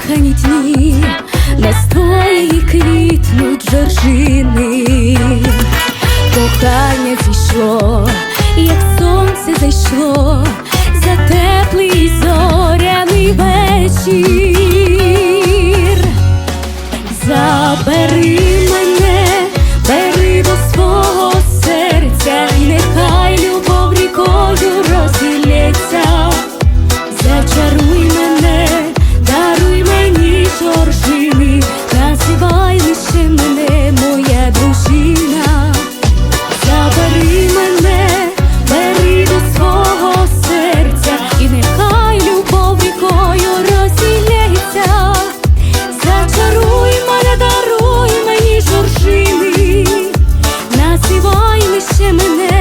закохані дні, на стої квітнуть жоржини, кохання пішло, як сонце зайшло, за теплий зоряний вечір. yaşamını